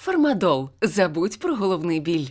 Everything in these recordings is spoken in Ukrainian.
Фармадол. Забудь про головний біль.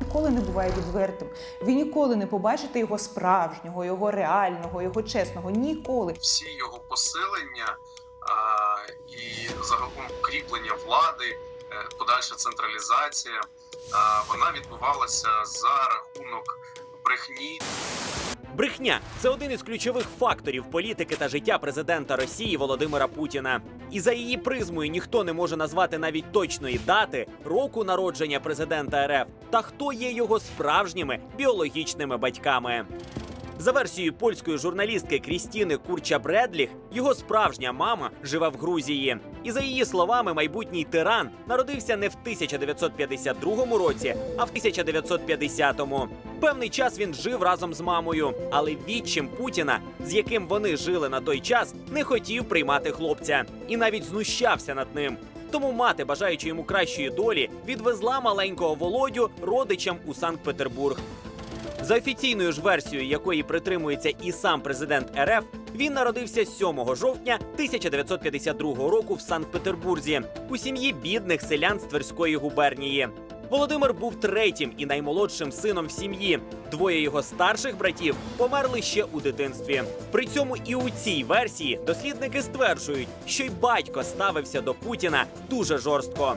ніколи не буває відвертим. Ви ніколи не побачите його справжнього, його реального, його чесного. Ніколи. всі його посилення а, і загалом укріплення влади, е, подальша централізація, вона відбувалася за рахунок брехні Брехня це один із ключових факторів політики та життя президента Росії Володимира Путіна. І за її призмою ніхто не може назвати навіть точної дати року народження президента РФ та хто є його справжніми біологічними батьками. За версією польської журналістки Крістіни Курча Бредліх, його справжня мама живе в Грузії. І за її словами, майбутній тиран народився не в 1952 році, а в 1950-му. Певний час він жив разом з мамою, але відчим Путіна, з яким вони жили на той час, не хотів приймати хлопця і навіть знущався над ним. Тому мати, бажаючи йому кращої долі, відвезла маленького Володю родичам у Санкт-Петербург. За офіційною ж версією, якої притримується і сам президент РФ, він народився 7 жовтня 1952 року в Санкт-Петербурзі у сім'ї бідних селян з Тверської губернії. Володимир був третім і наймолодшим сином в сім'ї. Двоє його старших братів померли ще у дитинстві. При цьому і у цій версії дослідники стверджують, що й батько ставився до Путіна дуже жорстко.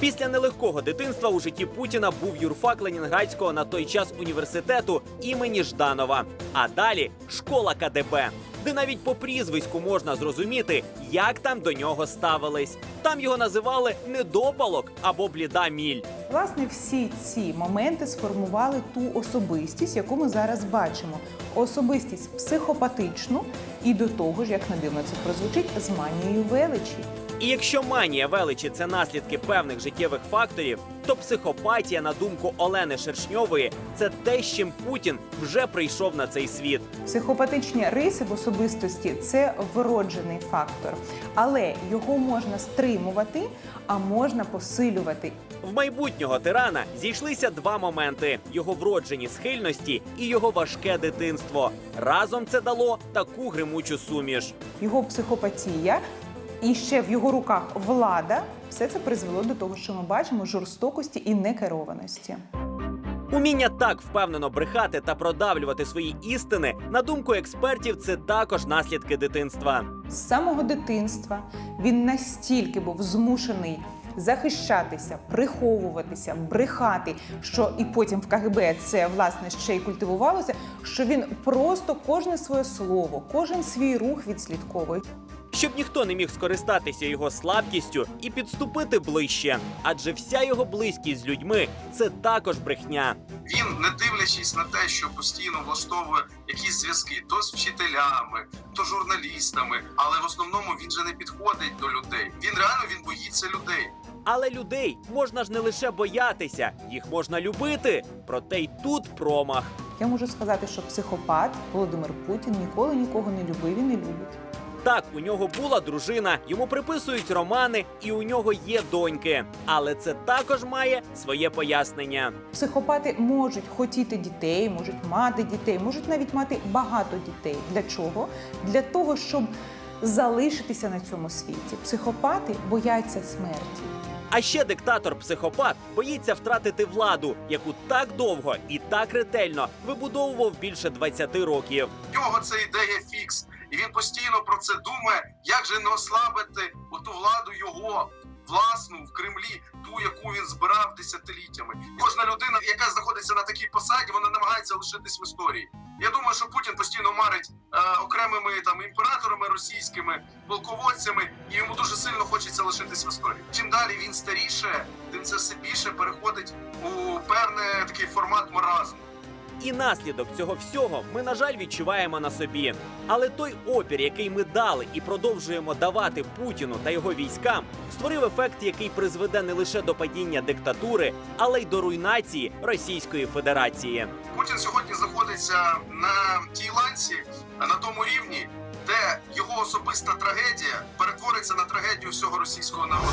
Після нелегкого дитинства у житті Путіна був юрфак Ленінградського на той час університету імені Жданова. А далі школа КДБ, де навіть по прізвиську можна зрозуміти, як там до нього ставились. Там його називали недопалок або бліда міль. Власне, всі ці моменти сформували ту особистість, яку ми зараз бачимо. Особистість психопатичну і до того ж, як не дивно це прозвучить, з манією величі. І якщо манія величі це наслідки певних життєвих факторів, то психопатія, на думку Олени Шершньової, це те, з чим Путін вже прийшов на цей світ. Психопатичні риси в особистості це вроджений фактор, але його можна стримувати, а можна посилювати. В майбутнього тирана зійшлися два моменти: його вроджені схильності і його важке дитинство. Разом це дало таку гримучу суміш. Його психопатія і ще в його руках влада. Все це призвело до того, що ми бачимо жорстокості і некерованості. Уміння так впевнено брехати та продавлювати свої істини, на думку експертів, це також наслідки дитинства. З самого дитинства він настільки був змушений захищатися, приховуватися, брехати, що і потім в КГБ це власне ще й культивувалося, що він просто кожне своє слово, кожен свій рух відслідковує. Щоб ніхто не міг скористатися його слабкістю і підступити ближче, адже вся його близькість з людьми це також брехня. він, не дивлячись на те, що постійно влаштовує якісь зв'язки то з вчителями, то журналістами, але в основному він же не підходить до людей. Він реально він боїться людей. Але людей можна ж не лише боятися, їх можна любити. Проте й тут промах. Я можу сказати, що психопат Володимир Путін ніколи нікого не любив і не любить. Так, у нього була дружина, йому приписують романи, і у нього є доньки. Але це також має своє пояснення. Психопати можуть хотіти дітей, можуть мати дітей, можуть навіть мати багато дітей. Для чого? Для того, щоб залишитися на цьому світі. Психопати бояться смерті. А ще диктатор-психопат боїться втратити владу, яку так довго і так ретельно вибудовував більше 20 років. В нього це ідея фікс, і він постійно про це думає, як же не ослабити оту владу його власну в Кремлі, ту, яку він збирав десятиліттями. Кожна людина, яка знаходиться на такій посаді, вона намагається лишитись в історії. Я думаю, що Путін постійно марить е, окремими там імператорами російськими, полководцями, і йому дуже сильно хочеться лишитись в історії. Чим далі він старіше, тим це все більше переходить у певний такий формат маразму. І наслідок цього всього ми, на жаль, відчуваємо на собі. Але той опір, який ми дали і продовжуємо давати Путіну та його військам, створив ефект, який призведе не лише до падіння диктатури, але й до руйнації Російської Федерації. Путін сьогодні знаходиться на тій ланці, на тому рівні, де його особиста трагедія перетвориться на трагедію всього російського народу.